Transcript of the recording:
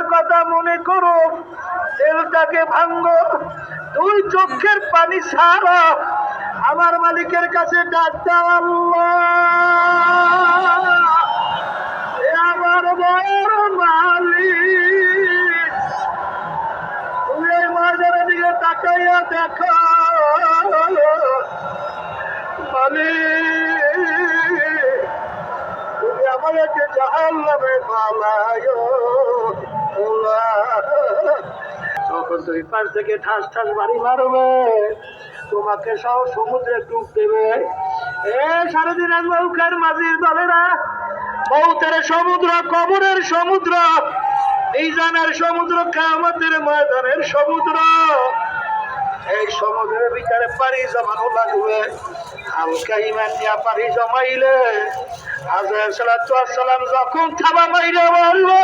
আমার কথা মনে করো। তেলটাকে ভাঙ্গো দুই চোখের পানি ছাড়ো। আমার মালিকের কাছে ডাক দাও আমার বড় মালিক। তুমি এই ময়দানের দিকে তাকাইয়া দেখো। মালিক, তুমি আমাদেরকে জাহান নামে পালায়ো তখন তুমি পাশ থেকে ঠাস ঠাস বাড়ি মারবে। তোমাকে সহ সমুদ্রে ডুব দেবে। এ সারাদিন উখার মাঝির দলেরা বৌতের সমুদ্র, কবরের সমুদ্র, মিজানের সমুদ্র কামতের ময়দানের সমুদ্র। এই সমুদ্রের ভিতরে পাড়ি জমানো লাগবে। হালকা ইমান নিয়ে পাড়ি জমাইলে হাজার সালাম যখন থাবা মাইরে বলবে